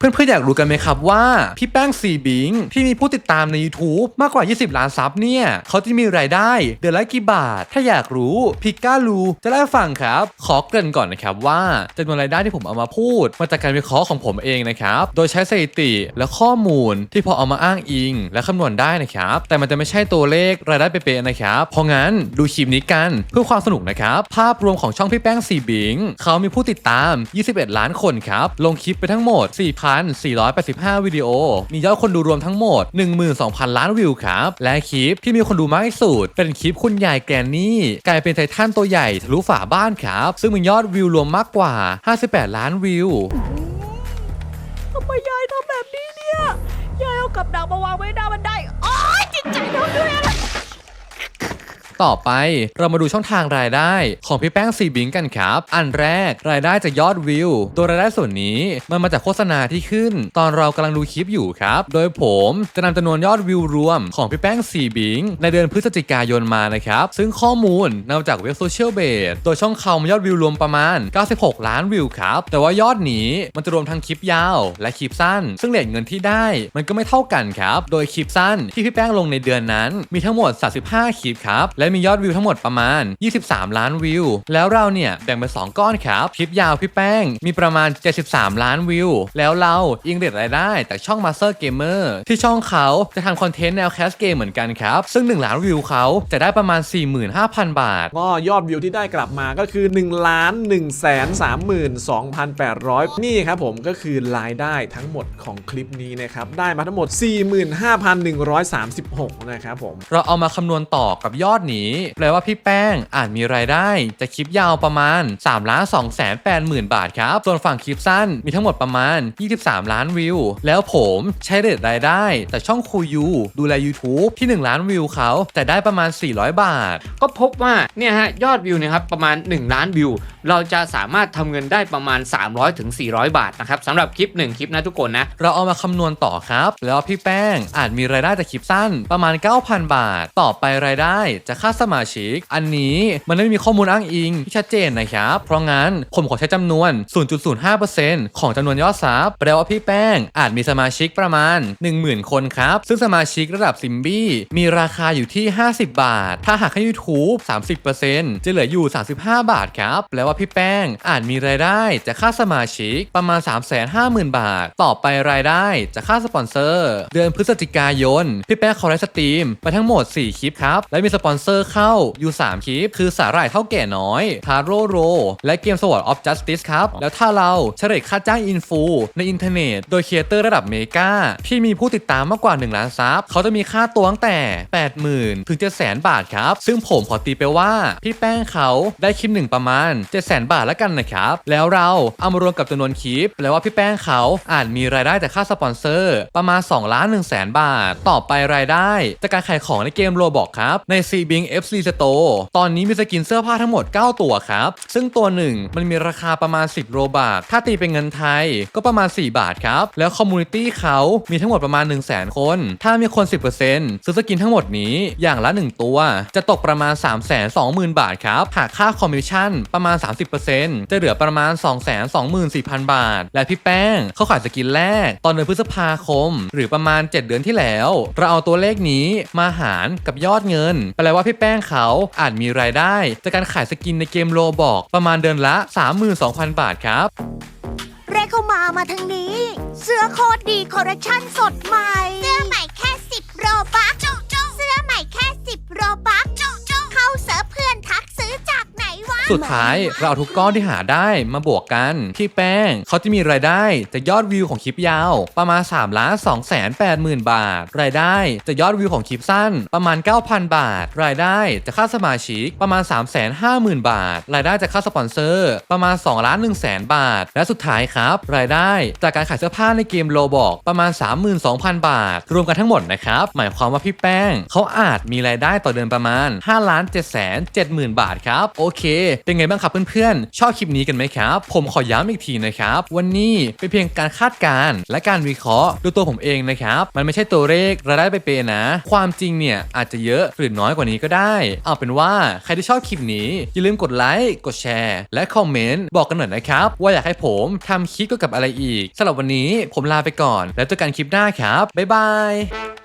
เพื่อนๆอยากรู้กันไหมครับว่า พี่แป้งซีบิงที่มีผู้ติดตามใน YouTube มากกว่า 20 ล้านซับเนี่ย เขาจะมีรายได้เดือนละกี่บาท ถ้าอยากรู้พิก้ารู้จะได้ฟังครับ ขอเกริ่นก่อนนะครับว่าจำนวนรายได้ที่ผมเอามาพูด มาจากการวิเคราะห์ของผมเองนะครับ โดยใช้สถิติและข้อมูลที่พอเอามาอ้างอิง และคำนวณได้นะครับ แต่มันจะไม่ใช่ตัวเลขรายได้เป๊ะๆนะครับเพราะงั้นดูคลิปนี้กันเพื่อความสนุกนะครับภาพรวมของช่องพี่แป้งซีบิงเขามีผู้ติดตาม 21 ล้านคนครับลงคลิปไปทั้งหมด4,485 วิดีโอ มียอดคนดูรวมทั้งหมด 12,000 ล้านวิวครับ และคลิปที่มีคนดูมากที่สุด เป็นคลิปคุณยายแกนนี่กลายเป็นไททันตัวใหญ่ทะลุฝาบ้านครับ ซึ่งมียอดวิวรวมมากกว่า 58 ล้านวิวทำไมยายทำแบบนี้เนี่ย ยายเอากับดักมาวางไว้หน้าบันไดโอ้ยจิตใจเราด้วยอะไร ต่อไป เรามาดูช่องทางรายได้ของพี่แป้งซีบิงกันครับ อันแรกรายได้จากยอดวิว โดยรายได้ส่วนนี้มันมาจากโฆษณาที่ขึ้น ตอนเรากำลังดูคลิปอยู่ครับ โดยผมจะนำจำนวนยอดวิวรวมของพี่แป้งซีบิงในเดือนพฤศจิกายนมานะครับ ซึ่งข้อมูลนำมาจากเว็บโซเชียลเบสโดยช่องเขามียอดวิวรวมประมาณ 96 ล้านวิวครับ แต่ว่ายอดนี้มันจะรวมทั้งคลิปยาว และคลิปสั้น ซึ่งเรทเงินที่ได้ มันก็ไม่เท่ากันครับ โดยคลิปสั้นที่พี่แป้งลงในเดือนนั้น มีทั้งหมด 35 คลิปครับ และมียอดวิวทั้งหมดประมาณ 23 ล้านวิว แล้วเราเนี่ยแบ่งเป็น2ก้อนครับคลิปยาวพี่แป้ง มีประมาณ 73 ล้านวิว แล้วเราอิงเด็ดรายได้จากช่อง Master Gamer ที่ช่องเขาจะทำคอนเทนต์แนวแคสเกมเหมือนกันครับ ซึ่ง 1 ล้านวิวเขาจะได้ประมาณ 45,000 บาท ก็ยอดวิวที่ได้กลับมาก็คือ1ล้าน1แสน32,800 นี่ครับผมก็คือรายได้ทั้งหมดของคลิปนี้นะครับ ได้มาทั้งหมด 45,136 นะครับผม เราเอามาคำนวณต่อกับยอดนี้แปลว่าพี่แป้งอาจมีรายได้จากคลิปยาวประมาณ3ล้าน2แสน8หมื่นบาทครับ ส่วนฝั่งคลิปสั้นมีทั้งหมดประมาณ 23 ล้านวิว แล้วผมใช้เรทรายได้จากช่องคูยูดูแล YouTube ที่ 1 ล้านวิวเขาแต่ได้ประมาณ 400 บาท ก็พบว่าเนี่ยฮะยอดวิวเนะครับประมาณ 1 ล้านวิว เราจะสามารถทำเงินได้ประมาณ 300ถึง400บาทนะครับสำหรับคลิป 1 คลิปนะทุกคนนะ เราเอามาคำนวณต่อครับ แล้วพี่แป้งอาจมีรายได้จากคลิปสั้นประมาณ 9,000 บาท ต่อไปรายได้จากค่าสมาชิก อันนี้มันไม่มีข้อมูลอ้างอิงที่ชัดเจนนะครับ เพราะงั้นผมขอใช้จำนวน 0.05%ของจำนวนยอดซับแปลว่าพี่แป้งอาจมีสมาชิกประมาณ 10,000 คนครับ ซึ่งสมาชิกระดับซิมบี้มีราคาอยู่ที่ 50 บาท ถ้าหากให้ YouTube 30%จะเหลืออยู่ 35 บาทครับแปลว่าพี่แป้งอาจมีรายได้จากค่าสมาชิกประมาณ 350,000 บาท ต่อไปรายได้จากค่าสปอนเซอร์ เดือนพฤศจิกายน พี่แป้งเขาไลฟ์สตรีม ไปทั้งหมด 4 คลิปครับ และมีสปอนเซอร์เข้าอยู่3คลิป คือสาหร่ายเท่าแก่น้อยทาโร่โร และเกมสวอตออฟจัสติสครับ แล้วถ้าเราเฉลยค่าจ้างอินฟูในอินเทอร์เน็ต โดยครีเอเตอร์ระดับเมกาที่มีผู้ติดตามมากกว่า 1 ล้านซับเขาจะมีค่าตัวตั้งแต่ 80,000 ถึง 700,000 บาทครับ ซึ่งผมขอตีไปว่า พี่แป้งเขาได้คลิปหนึ่งประมาณ 700,000 บาทแล้วกันนะครับ แล้วเราเอามารวมกับจำนวนคลิปแปลว่าพี่แป้งเขาอาจมีรายได้จากค่าสปอนเซอร์ประมาณ2ล้าน1แสนบาท ต่อไปรายได้จากการขายของในเกมโรบอกครับใน c b i n g FC Store ตอนนี้มีสกินเสื้อผ้าทั้งหมด 9 ตัวครับ ซึ่งตัวหนึ่งมันมีราคาประมาณ 10 โรบาท ถ้าตีเป็นเงินไทยก็ประมาณ 4 บาทครับ แล้วคอมมูนิตี้เขามีทั้งหมดประมาณ 1 0 0 0 0แสนคน ถ้ามีคน 10%ซื้อสกินทั้งหมดนี้อย่างละ 1 ตัว จะตกประมาณ 3 2 0 0 0 0 บาทครับหากค่าคอมมิชชั่นประมาณ 30%จะเหลือประมาณ 2 2 4 0 0 0 บาท และพี่แป้งเขาขายสกินแรก ตอนเดือนพฤษภาคม หรือประมาณ 7 เดือนที่แล้ว เราเอาตัวเลขนี้มาหารกับยอดเงินแปลว่าพี่แป้งเขาอาจมีรายได้ จากการขายสกินในเกมโลบอกประมาณเดือนละ 32,000 บาทครับเรเข้ามามาทางนี้ เสื้อโคตรดีคอลเลคชั่นสดใหม่ เสื้อใหม่ สุดท้ายเราเอาทุกก้อนที่หาได้มาบวกกันพี่แป้งเขาจะมีรายได้จากยอดวิวของคลิปยาว ประมาณ3ล้าน2แสน8หมื่นบาท รายได้จากยอดวิวของคลิปสั้น ประมาณ 9,000 บาท รายได้จากค่าสมาชิกประมาณ 3 5 0 0 0 0 บาท รายได้จากค่าสปอนเซอร์ประมาณ2ล้าน1แสนบาท และสุดท้ายครับ รายได้จากการขายเสื้อผ้าในเกมโลบอกประมาณ 32,000 บาท รวมกันทั้งหมดนะครับหมายความว่าพี่แป้งเขาอาจมีรายได้ต่อเดือนประมาณ5ล้าน7แสน7หมื่นบาทครับโอเคเป็นไงบ้างครับเพื่อนๆ ชอบคลิปนี้กันไหมครับ ผมขอย้ำอีกทีนะครับ วันนี้เป็นเพียงการคาดการณ์และการวิเคราะห์ดูตัวผมเองนะครับ มันไม่ใช่ตัวเลขรายได้ไปเปย์นะ ความจริงเนี่ยอาจจะเยอะหรือน้อยกว่านี้ก็ได้ เอาเป็นว่าใครที่ชอบคลิปนี้อย่าลืมกดไลค์กดแชร์ และคอมเมนต์บอกกันหน่อยนะครับ ว่าอยากให้ผมทำคลิปเกี่ยวกับอะไรอีกสำหรับวันนี้ผมลาไปก่อน แล้วเจอกันคลิปหน้าครับบ๊ายบาย